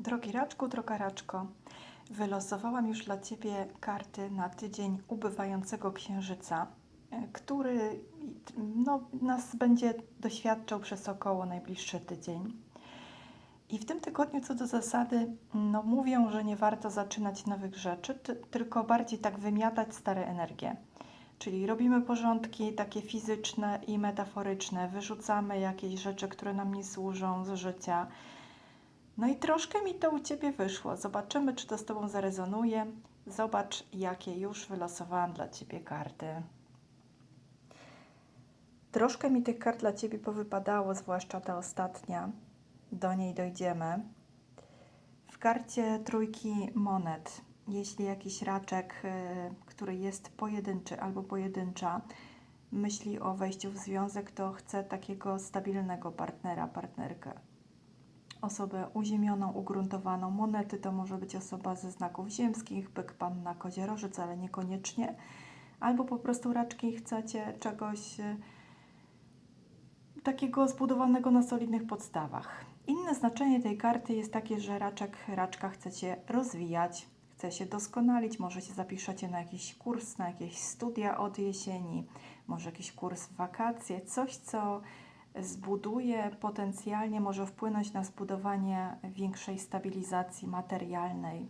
Drogi raczku, droga raczko, wylosowałam już dla Ciebie karty na tydzień ubywającego księżyca, e, który no, nas będzie doświadczał przez około najbliższy tydzień. I w tym tygodniu, co do zasady, no, mówią, że nie warto zaczynać nowych rzeczy, ty, tylko bardziej tak wymiatać stare energie. Czyli robimy porządki takie fizyczne i metaforyczne, wyrzucamy jakieś rzeczy, które nam nie służą z życia. No i troszkę mi to u Ciebie wyszło. Zobaczymy, czy to z Tobą zarezonuje. Zobacz, jakie już wylosowałam dla Ciebie karty. Troszkę mi tych kart dla Ciebie powypadało, zwłaszcza ta ostatnia. Do niej dojdziemy. W karcie trójki monet, jeśli jakiś raczek, y, który jest pojedynczy albo pojedyncza, myśli o wejściu w związek, to chce takiego stabilnego partnera, partnerkę. Osobę uziemioną, ugruntowaną. Monety to może być osoba ze znaków ziemskich, byk, panna, koziorożec, ale niekoniecznie. Albo po prostu raczki chcecie czegoś y, takiego zbudowanego na solidnych podstawach. Inne znaczenie tej karty jest takie, że raczek, raczka chcecie rozwijać, chce się doskonalić, może się zapiszecie na jakiś kurs, na jakieś studia od jesieni, może jakiś kurs w wakacje, coś co zbuduje potencjalnie, może wpłynąć na zbudowanie większej stabilizacji materialnej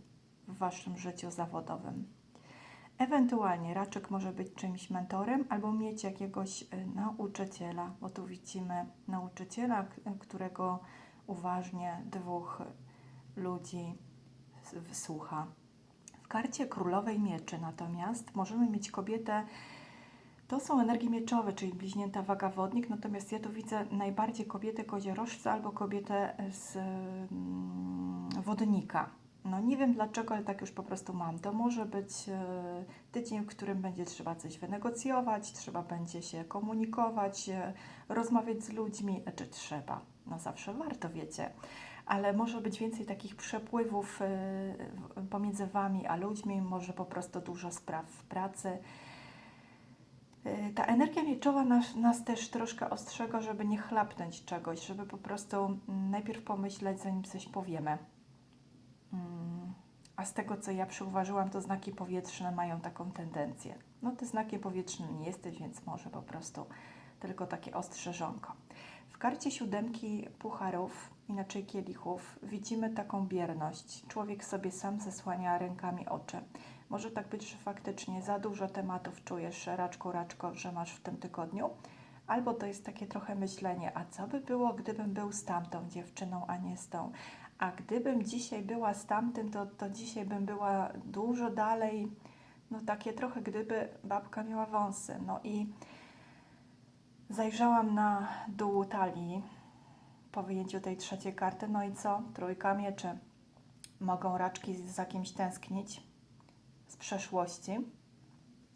w Waszym życiu zawodowym. Ewentualnie raczek może być czymś mentorem albo mieć jakiegoś y, nauczyciela, bo tu widzimy nauczyciela, k- którego uważnie dwóch ludzi s- słucha. W karcie królowej mieczy natomiast możemy mieć kobietę, to są energie mieczowe, czyli bliźnięta waga wodnik, natomiast ja tu widzę najbardziej kobietę koziorożca albo kobietę z mm, wodnika. No nie wiem dlaczego, ale tak już po prostu mam. To może być e, tydzień, w którym będzie trzeba coś wynegocjować, trzeba będzie się komunikować, e, rozmawiać z ludźmi, e, czy trzeba. No zawsze warto, wiecie. Ale może być więcej takich przepływów pomiędzy Wami a ludźmi, może po prostu dużo spraw w pracy. Y, Ta energia mieczowa nas, nas też troszkę ostrzega, żeby nie chlapnąć czegoś, żeby po prostu mm, najpierw pomyśleć, zanim coś powiemy. Mm, A z tego, co ja przyuważyłam, to znaki powietrzne mają taką tendencję. No, ty znakiem powietrznym nie jesteś, więc może po prostu tylko takie ostrzeżonko. W karcie siódemki pucharów, inaczej kielichów, widzimy taką bierność. Człowiek sobie sam zasłania rękami oczy. Może tak być, że faktycznie za dużo tematów czujesz, raczko, raczko, że masz w tym tygodniu. Albo to jest takie trochę myślenie, a co by było, gdybym był z tamtą dziewczyną, a nie z tą? A gdybym dzisiaj była z tamtym, to, to dzisiaj bym była dużo dalej. No takie trochę, gdyby babka miała wąsy. No i zajrzałam na dół talii po wyjęciu tej trzeciej karty. No i co? Trójka mieczy. Mogą raczki za kimś tęsknić z przeszłości,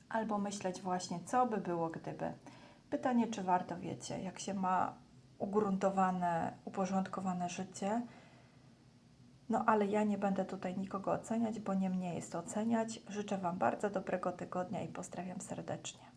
albo myśleć właśnie, co by było gdyby. Pytanie, czy warto, wiecie, jak się ma ugruntowane, uporządkowane życie. No ale ja nie będę tutaj nikogo oceniać, bo nie mnie jest oceniać. Życzę Wam bardzo dobrego tygodnia i pozdrawiam serdecznie.